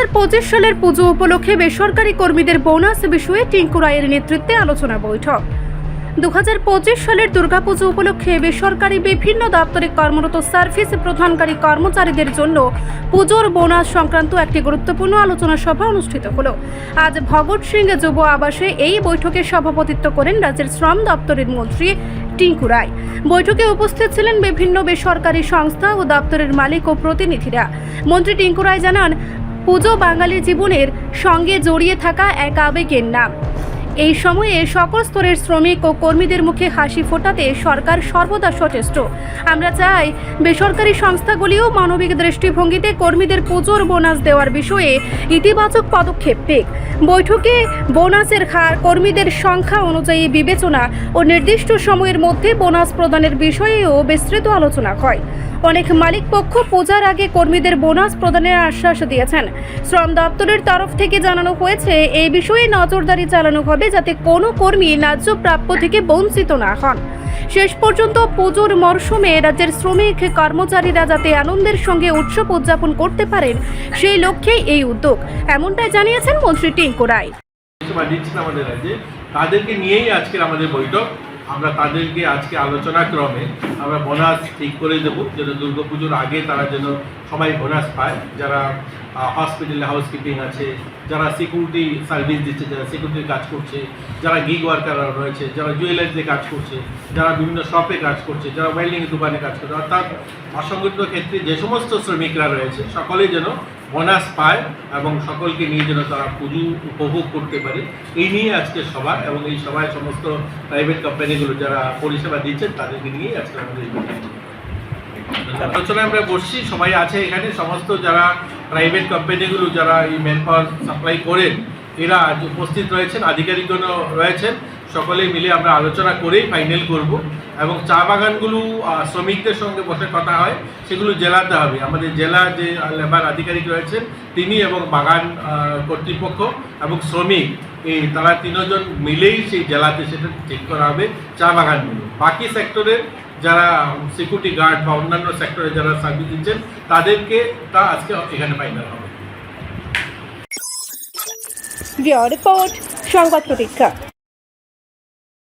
সালের পুজো উপলক্ষে বেসরকারি কর্মীদের বোনাস বিষয়ে টিঙ্কু রায়ের নেতৃত্বে আলোচনা বৈঠক। দুহাজার পঁচিশ সালের দুর্গাপুজো উপলক্ষে বেসরকারি বিভিন্ন দপ্তরে কর্মরত সার্ভিস প্রধানকারী কর্মচারীদের জন্য পুজোর বোনাস সংক্রান্ত একটি গুরুত্বপূর্ণ আলোচনা সভা অনুষ্ঠিত হলো। আজ ভগৎ সিং যুব আবাসে এই বৈঠকে সভাপতিত্ব করেন রাজ্যের শ্রম দপ্তরের মন্ত্রী টিঙ্কু রায়। বৈঠকে উপস্থিত ছিলেন বিভিন্ন বেসরকারি সংস্থা ও দপ্তরের মালিক ও প্রতিনিধিরা। মন্ত্রী টিঙ্কু রায় জানান পুজো বাঙালি জীবনের সঙ্গে জড়িয়ে থাকা এক আবেগের নাম। এই সময়ে সকল স্তরের শ্রমিক ও কর্মীদের মুখে হাসি ফোটাতে সরকার সর্বদা সচেষ্ট। আমরা চাই বেসরকারি সংস্থাগুলিও মানবিক দৃষ্টিভঙ্গিতে কর্মীদের পুজোর বোনাস দেওয়ার বিষয়ে ইতিবাচক পদক্ষেপ নেক। বৈঠকে বোনাসের হার, কর্মীদের সংখ্যা অনুযায়ী বিবেচনা ও নির্দিষ্ট সময়ের মধ্যে বোনাস প্রদানের বিষয়েও বিস্তৃত আলোচনা হয়। অনেক মালিক পক্ষ পূজার আগে কর্মীদের বোনাস প্রদানের আশ্বাস দিয়েছেন। শ্রম দপ্তরের তরফ থেকে জানানো হয়েছে, এই বিষয়ে নজরদারি চালানো হবে যাতে কোনো কর্মী ন্যায্য প্রাপ্য থেকে বঞ্চিত না হন। শেষ পর্যন্ত পুজোর মরশুমে রাজ্যের শ্রমিক কর্মচারীরা যাতে আনন্দের সঙ্গে উৎসব উদযাপন করতে পারেন, সেই লক্ষ্যে এই উদ্যোগ, এমনটাই জানিয়েছেন মন্ত্রী টিঙ্কু রায়। তাদেরকে নিয়েই আজকের আমাদের বৈঠক। আমরা তাদেরকে আজকে আলোচনা ক্রমে আমরা বোনাস ঠিক করে দেবো, যেন দুর্গাপুজোর আগে তারা যেন সবাই বোনাস পায়। যারা হসপিটালে হাউসকিপিং আছে, যারা সিকিউরিটি সার্ভিস দিচ্ছে, যারা সিকিউরিটির কাজ করছে, যারা গিগ ওয়ার্কাররা রয়েছে, যারা জুয়েলারিতে কাজ করছে, যারা বিভিন্ন শপে কাজ করছে, যারা ওয়েল্ডিংয়ের দোকানে কাজ করছে, অর্থাৎ অসংগঠিত ক্ষেত্রে যে সমস্ত শ্রমিকরা রয়েছে, সকলেই যেন বোনাস পায় এবং সকলকে নিয়ে যেন তারা পুজো উপভোগ করতে পারে। এই নিয়ে আজকে সভা এবং এই সভায় সমস্ত প্রাইভেট কোম্পানিগুলো যারা পরিষেবা দিচ্ছেন, তাদেরকে নিয়ে আজকে আমাদের আলোচনায় আমরা বসছি, সবাই আছে এখানে। সমস্ত যারা প্রাইভেট কোম্পানিগুলো যারা এই ম্যান সাপ্লাই করেন, এরা আজ উপস্থিত রয়েছেন আধিকারিকগণ রয়েছেন। সকলে মিলে আমরা আলোচনা করেই ফাইনাল করব এবং চা বাগানগুলো শ্রমিকদের সঙ্গে বসে কথা হয়, সেগুলো জেলাতে হবে। আমাদের জেলা যে লেবার আধিকারিক রয়েছেন, তিনি এবং বাগান কর্তৃপক্ষ এবং শ্রমিক, এই তারা তিনজন মিলেই সেই জেলাতে সেটা ঠিক করা হবে, চা বাগানগুলো। বাকি সেক্টরের যারা সিকিউরিটি গার্ড বা অন্যান্য সেক্টরে যারা সার্ভিস দিচ্ছেন, তাদেরকে তা আজকে এখানে ফাইনাল হবে। রিপোর্ট, সংবাদ প্রতীক্ষা।